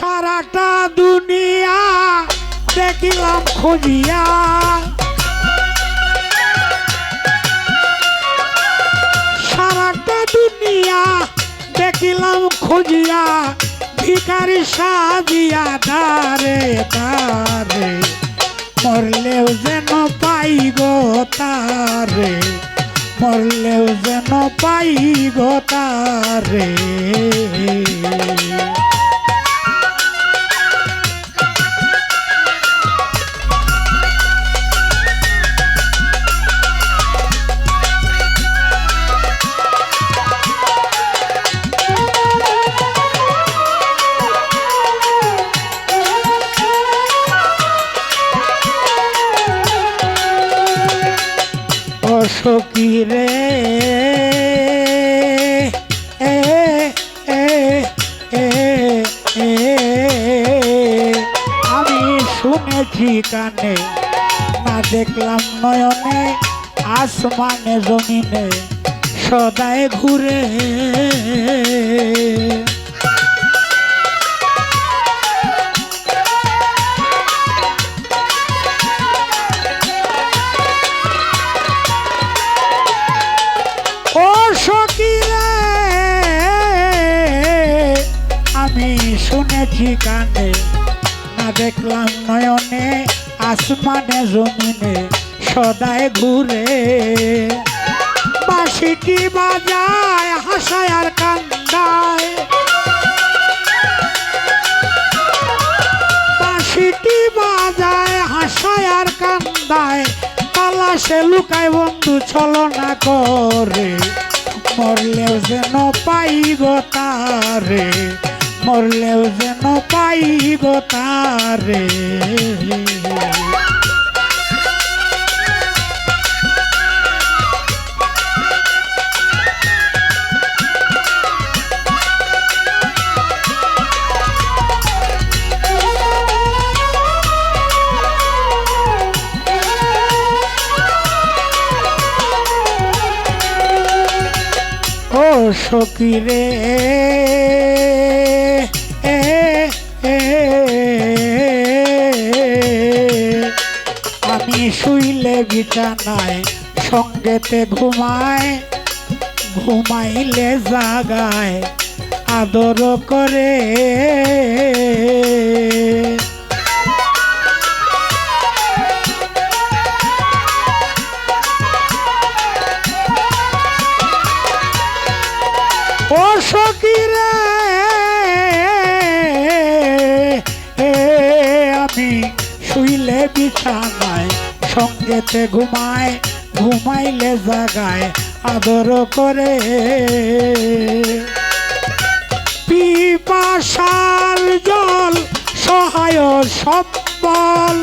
সারাটা দুনিয়া দেখিলাম খুঁজিয়া। সারাটা দুনিয়া দেখিলাম খুঁজিয়া, ভিখারি সাজিয়া দারে দারে। মরলেও যেন পাই গো তারে, মরলেও যেন পাই গো তারে। রে। আমি শুনেছি কানে না দেখলাম নয়নে আসমানে জমিনে সদায় ঘুরে। কানে না দেখলাম নয়নে, আসমানে, জমিনে, সদায় ঘুরে। বাঁশিটি বাজায়, হাসায় আর কান্দায়? বাঁশিটি বাজায়, হাসায় আর কান্দায়? তালাশে লুকায় বন্ধু ছলনা করে। মরলেও যেন পাই গো তারে। মরলেও যেন পাই গো তারে। ও সখী বিছানায় সঙ্গেতে ঘুমায় ঘুমাইলে জাগায় আদর করে। বিছানায় সঙ্গেতে ঘুমায়, ঘুমাইলে জাগায় আদর করে। পিপাসার জল সহায় সম্বল।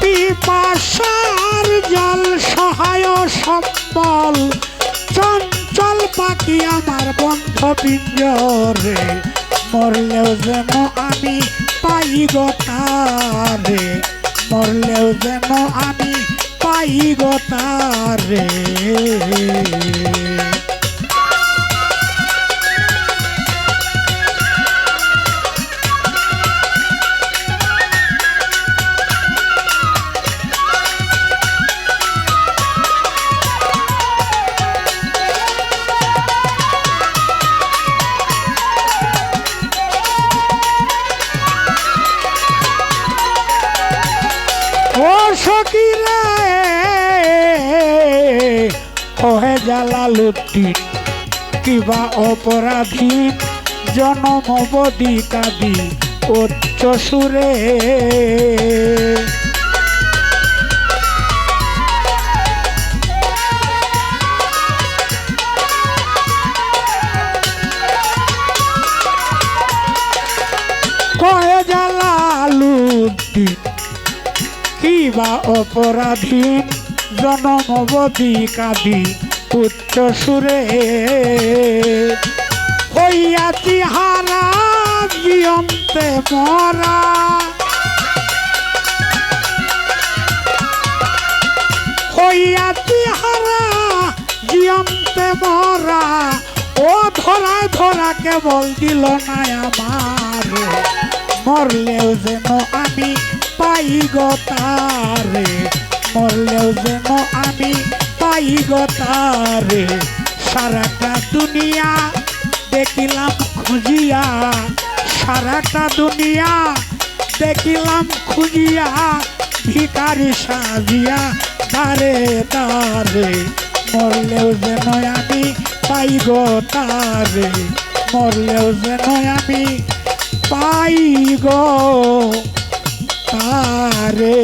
পিপাসার জল সহায় সম্বল। চঞ্চল পাখি আমার বন্ধ পিঞ্জরে। মরলেও যেন আমি পাই গো তারে মরলেও যেন আমি পাই গো তারে জালালুদ্দিন কিবা অপরাধী জনমবদি কাদি উচ্চ সুরে। কয়ে জালালুদ্দিন কিবা অপরাধীন জনমবধি কাদি উচ্চ সুরে হইয়াছি হারা জিয়ন্তে মরা। হইয়াছি হারা জিয়ন্তে মরা। ও ধরায় ধরা কেবল দিল না আমার। মরলেও যেন আমি পাই গো তারে। মরলেও যেন আমি পাই গো তারে সারাটা দুনিয়া দেখিলাম খুঁজিয়া, সারাটা দুনিয়া দেখিলাম খুঁজিয়া ভিকারি সাজিয়া দারে দারে, মরলেও যেন আমি পাই গো তারে, মরলেও যেন আমি পাই গো তারে।